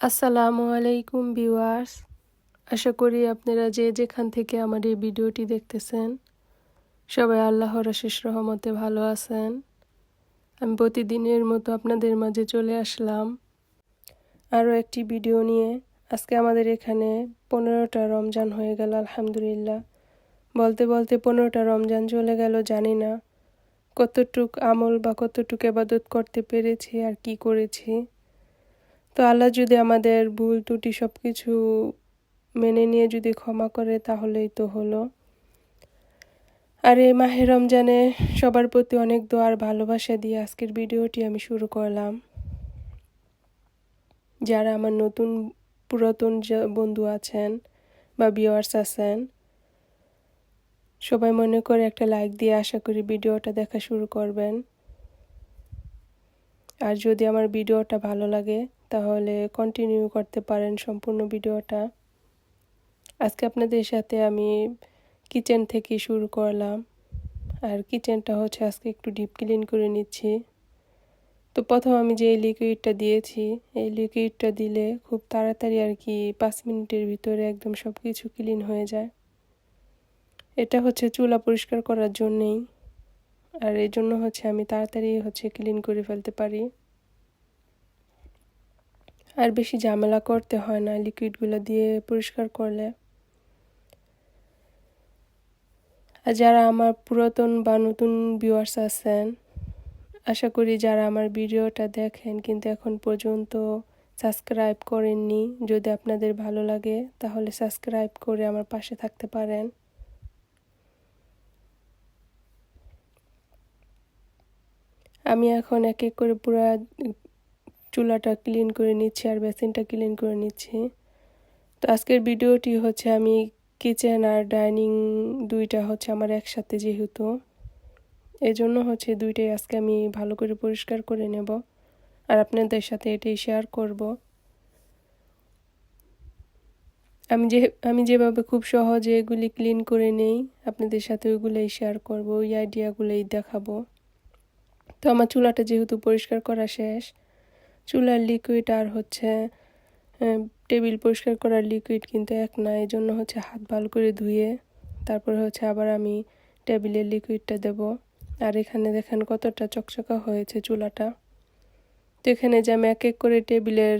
আসসালামু আলাইকুম ভিউয়ার্স। আশা করি আপনারা যে যেখান থেকে আমার এই ভিডিওটি দেখতেছেন, সবাই আল্লাহর শেষ রহমতে ভালো আছেন। আমি প্রতিদিনের মতো আপনাদের মাঝে চলে আসলাম আরও একটি ভিডিও নিয়ে। আজকে আমাদের এখানে পনেরোটা রমজান হয়ে গেল, আলহামদুলিল্লাহ। বলতে বলতে পনেরোটা রমজান চলে গেল, জানি না কতটুক আমল বা কতটুক এবাদত করতে পেরেছি আর কি করেছি। তো আল্লাহ যদি আমাদের ভুল, ত্রুটি সব কিছু মেনে নিয়ে যদি ক্ষমা করে, তাহলেই তো হলো। আর এই মাহে রমজানে সবার প্রতি অনেক দোয়ার ভালোবাসা দিয়ে আজকের ভিডিওটি আমি শুরু করলাম। যারা আমার নতুন পুরাতন বন্ধু আছেন বা ভিওয়ার্স আছেন, সবাই মনে করে একটা লাইক দিয়ে আশা করি ভিডিওটা দেখা শুরু করবেন। আর যদি আমার ভিডিওটা ভালো লাগে তাহলে কন্টিনিউ করতে পারেন সম্পূর্ণ ভিডিওটা। আজকে আপনাদের সাথে আমি কিচেন থেকে শুরু করলাম। আর কিচেনটা হচ্ছে আজকে একটু ডিপ ক্লিন করে নিচ্ছি। তো প্রথম আমি যে লিকুইডটা দিয়েছি, এই লিকুইডটা দিলে খুব তাড়াতাড়ি আর কি পাঁচ মিনিটের ভিতরে একদম সব কিছু ক্লিন হয়ে যায়। এটা হচ্ছে চুলা পরিষ্কার করার জন্যেই। আর এই জন্য হচ্ছে আমি তাড়াতাড়ি হচ্ছে ক্লিন করে ফেলতে পারি। আর বেশি ঝামেলা করতে হয় না লিকুইডগুলো দিয়ে পরিষ্কার করলে। আর যারা আমার পুরাতন বা নতুন ভিউয়ার্স আছেন, আশা করি যারা আমার ভিডিওটা দেখেন কিন্তু এখন পর্যন্ত সাবস্ক্রাইব করেননি, যদি আপনাদের ভালো লাগে তাহলে সাবস্ক্রাইব করে আমার পাশে থাকতে পারেন। আমি এখন এক এক করে পুরো চুলাটা ক্লিন করে নিচ্ছি আর বেসিনটা ক্লিন করে নিচ্ছি। তো আজকের ভিডিওটি হচ্ছে আমি কিচেন আর ডাইনিং দুইটা হচ্ছে আমার একসাথে যেহেতু। এজন্য হচ্ছে দুইটাই আজকে আমি ভালো করে পরিষ্কার করে নেব আর আপনাদের সাথে এটাই শেয়ার করব। আমি যে, আমি যেভাবে খুব সহজে এগুলি ক্লিন করে নেই, আপনাদের সাথে ওইগুলোই শেয়ার করব, ওই আইডিয়াগুলোই দেখাবো। তো আমার চুলাটা যেহেতু পরিষ্কার করা শেষ চুলার লিকুইড আর হচ্ছে টেবিল পরিষ্কার করার লিকুইড কিন্তু এক না এই জন্য হচ্ছে হাত ভালো করে ধুয়ে তারপরে হচ্ছে আবার আমি টেবিলের লিকুইডটা দেব। আর এখানে দেখেন কতটা চকচকা হয়েছে চুলাটা। তো এখানে যে আমি এক এক করে টেবিলের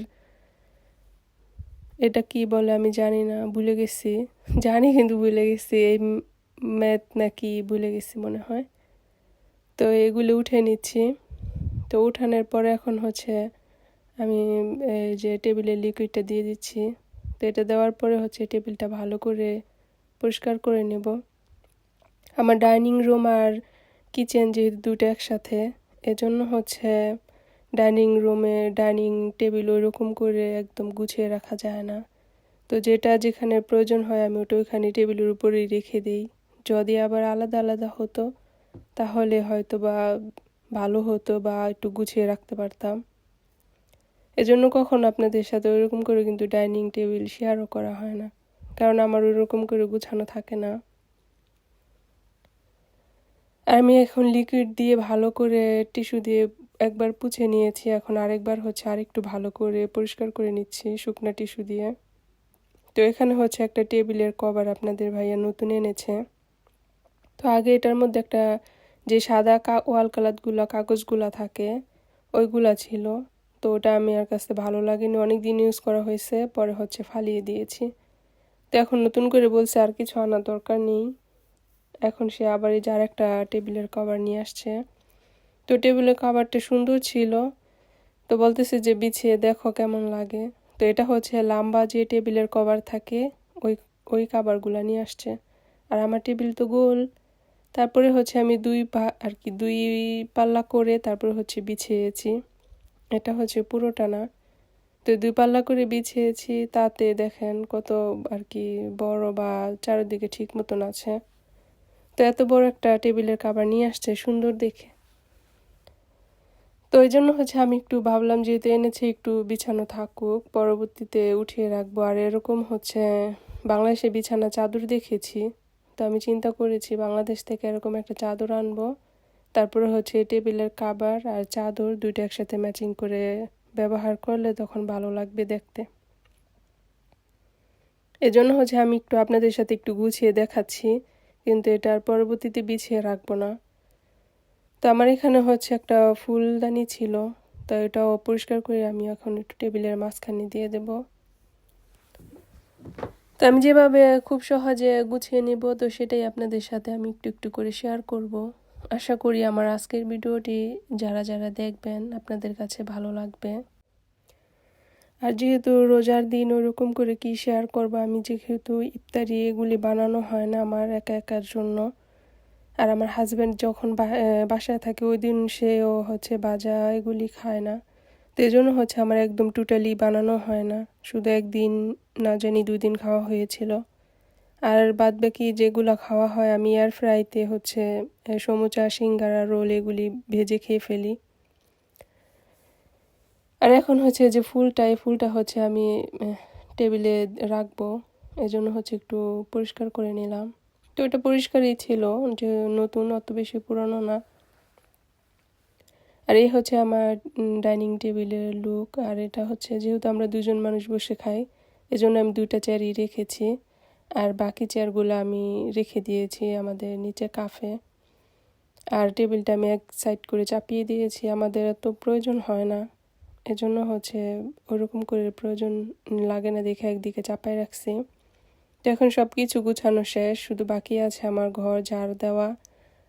এটা কি বলে আমি জানি না, ভুলে গেছি। জানি কিন্তু ভুলে গেছি, এই ম্যাথ নাকি ভুলে গেছি মনে হয়। তো এগুলো উঠে নিচ্ছি। তো উঠানোর পরে এখন হচ্ছে আমি যে টেবিলের লিকুইডটা দিয়ে দিচ্ছি, তো এটা দেওয়ার পরে হচ্ছে টেবিলটা ভালো করে পরিষ্কার করে নেব। আমার ডাইনিং রুম আর কিচেন যেহেতু দুটো একসাথে, এজন্য হচ্ছে ডাইনিং রুমে ডাইনিং টেবিল ওই রকম করে একদম গুছিয়ে রাখা যায় না। তো যেটা যেখানে প্রয়োজন হয় আমি ওটা ওইখানে টেবিলের উপরেই রেখে দিই। যদি আবার আলাদা আলাদা হতো, তাহলে হয়তো বা ভালো হতো বা একটু গুছিয়ে রাখতে পারতাম। এজন্য কখনো আপনাদের সাথে ওইরকম করে কিন্তু ডাইনিং টেবিল শেয়ারও করা হয় না। কারণ আমার ওইরকম করে গুছানো থাকে না। আমি এখন লিকুইড দিয়ে ভালো করে টিস্যু দিয়ে একবার পুছে নিয়েছি, এখন আরেকবার হচ্ছে আরেকটু ভালো করে পরিষ্কার করে নিচ্ছি শুকনো টিস্যু দিয়ে। তো এখানে হচ্ছে একটা টেবিলের কভার আপনাদের ভাইয়া নতুন এনেছে। তো আগে এটার মধ্যে একটা যে সাদা কা ওয়াল কালারগুলো কাগজগুলো থাকে, ওইগুলা ছিল। তো ওটা আমি আর কাছে ভালো লাগেনি। অনেক দিন ইউজ করা হয়েছে, পরে হচ্ছে ফালিয়ে দিয়েছি। তো এখন নতুন করে বলছে আর কিছু আনার দরকার নেই। এখন সে আবার এই যার একটা টেবিলের কভার নিয়ে আসছে। তো টেবিলের কভারটা সুন্দর ছিল। তো বলতেছে যে, বিছিয়ে দেখো কেমন লাগে। তো এটা হচ্ছে লাম্বা যে টেবিলের কভার থাকে, ওই ওই কাভারগুলো নিয়ে আসছে। আর আমার টেবিল তো গোল। তারপরে হচ্ছে আমি দুই পা, আর কি দুই পাল্লা করে তারপরে হচ্ছে বিছিয়েছি। এটা হচ্ছে পুরোটা না। তো দুই পাল্লা করে বিছিয়েছি, তাতে দেখেন কত আর কি বড় বা চারিদিকে ঠিক মতন আছে। তো এত বড় একটা টেবিলের কাবার নিয়ে আসছে, সুন্দর দেখে। তো ওই জন্য হচ্ছে আমি একটু ভাবলাম যেহেতু এনেছে একটু বিছানো থাকুক, পরবর্তীতে উঠিয়ে রাখব। আর এরকম হচ্ছে বাংলাদেশে বিছানা চাদর দেখেছি। তো আমি চিন্তা করেছি বাংলাদেশ থেকে এরকম একটা চাদর আনব। তারপরে হচ্ছে টেবিলের কাবার আর চাদর দুইটা একসাথে ম্যাচিং করে ব্যবহার করলে তখন ভালো লাগবে দেখতে। এজন্য হচ্ছে আমি একটু আপনাদের সাথে একটু গুছিয়ে দেখাচ্ছি, কিন্তু এটার পরবর্তীতে বিছিয়ে রাখব না। তো আমার এখানে হচ্ছে একটা ফুলদানি ছিল, তো এটাও পরিষ্কার করে আমি এখন একটু টেবিলের মাঝখানে দিয়ে দেব। তো আমি যেভাবে খুব সহজে গুছিয়ে নিব, তো সেটাই আপনাদের সাথে আমি একটু একটু করে শেয়ার করব। আশা করি আমার আজকের ভিডিওটি যারা যারা দেখবেন আপনাদের কাছে ভালো লাগবে। আর যেহেতু রোজার দিন ওরকম করে কি শেয়ার করব, আমি যেহেতু ইফতারি এগুলি বানানো হয় না আমার একা একার জন্য। আর আমার হাজব্যান্ড যখন বাসায় থাকে ওই দিন সেও হচ্ছে বাজা এগুলি খায় না। তো এই জন্য হচ্ছে আমার একদম টোটালি বানানো হয় না। শুধু একদিন না জানি দুই দিন খাওয়া হয়েছিল। আর বাদ বাকি যেগুলো খাওয়া হয় আমি এয়ার ফ্রাইতে হচ্ছে সমুচা, সিঙ্গারা, রোল এগুলি ভেজে খেয়ে ফেলি। আর এখন হচ্ছে যে ফুলটা, এই ফুলটা হচ্ছে আমি টেবিলে রাখব। এজন্য হচ্ছে একটু পরিষ্কার করে নিলাম। তো এটা পরিষ্কারই ছিল, যে নতুন, অত বেশি পুরনো না। আর এই হচ্ছে আমার ডাইনিং টেবিলের লুক। আর এটা হচ্ছে, যেহেতু আমরা দুজন মানুষ বসে খাই, এজন্য আমি দুইটা চেয়ারই রেখেছি। আর বাকি চেয়ারগুলো আমি রেখে দিয়েছি আমাদের নিচে কাফে আর টেবিলটা আমি এক সাইড করে চাপিয়ে দিয়েছি, আমাদের এত প্রয়োজন হয় না। এজন্য হচ্ছে ওরকম করে প্রয়োজন লাগে না দেখে একদিকে চাপায় রাখছি। তো এখন সব কিছু গুছানো শেষ, শুধু বাকি আছে আমার ঘর, ঝাড় দেওয়া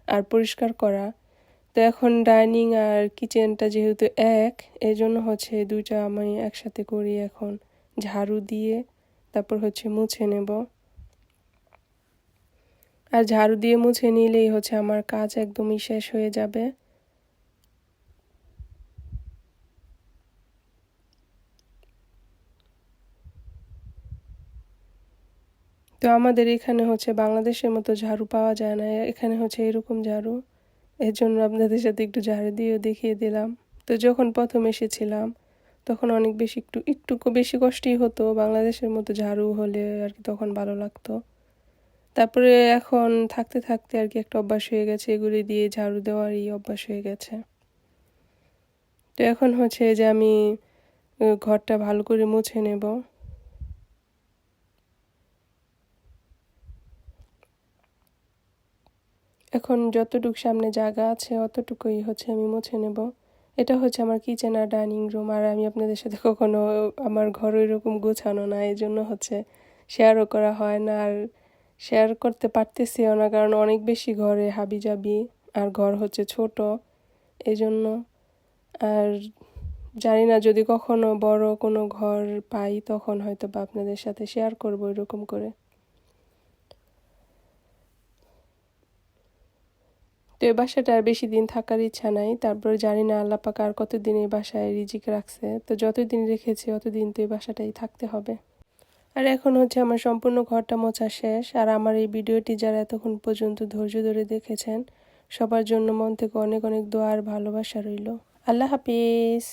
আর পরিষ্কার করা। তো এখন ডাইনিং আর কিচেনটা যেহেতু এক এই জন্য হচ্ছে দুইটা আমি একসাথে করি এখন। ঝাড়ু দিয়ে, তারপর হচ্ছে মুছে নেব। আর ঝাড়ু দিয়ে মুছে নিলেই হচ্ছে আমার কাজ একদমই শেষ হয়ে যাবে। তো আমাদের এখানে হচ্ছে বাংলাদেশের মতো ঝাড়ু পাওয়া যায় না। এখানে হচ্ছে এরকম ঝাড়ু। এর জন্য আপনাদের সাথে একটু ঝাড়ু দিয়েও দেখিয়ে দিলাম। তো যখন প্রথম এসেছিলাম, তখন অনেক বেশি একটু একটু বেশি কষ্টই হতো। বাংলাদেশের মতো ঝাড়ু হলে আর কি তখন ভালো লাগতো। তারপরে এখন থাকতে থাকতে আর কি একটা অভ্যাস হয়ে গেছে, এগুলি দিয়ে ঝাড়ু দেওয়ারই অভ্যাস হয়ে গেছে। তো এখন হচ্ছে যে আমি ঘরটা ভালো করে মুছে নেব। এখন যতটুকু সামনে জায়গা আছে, অতটুকুই হচ্ছে আমি মুছে নেব। এটা হচ্ছে আমার কিচেন আর ডাইনিং রুম আর আমি আপনাদের সাথে কখনো আমার ঘর এরকম গোছানো না এই জন্য হচ্ছে শেয়ারও করা হয় না, আর শেয়ার করতে পারতেছিও না, কারণ অনেক বেশি ঘরে হাবি যাবি আর ঘর হচ্ছে ছোট এই জন্য আর জানি না, যদি কখনো বড় কোনো ঘর পাই, তখন হয়তো বা আপনাদের সাথে শেয়ার করব এরকম করে। তো এই বাসাটা আর বেশি দিন থাকার ইচ্ছা নাই। তারপর জানি না আল্লাপাক আর কতদিন এই বাসায় রিজিক রাখছে। তো যতদিন রেখেছে, অতদিন তো এই বাসাটাই থাকতে হবে। আর এখন হচ্ছে আমার সম্পূর্ণ ঘরটা মোছা শেষ। আর আমার এই ভিডিওটি যারা এতক্ষণ পর্যন্ত ধৈর্য ধরে দেখেছেন, সবার জন্য মন থেকে অনেক অনেক দোয়া আর ভালোবাসা রইল। আল্লাহ হাফিজ।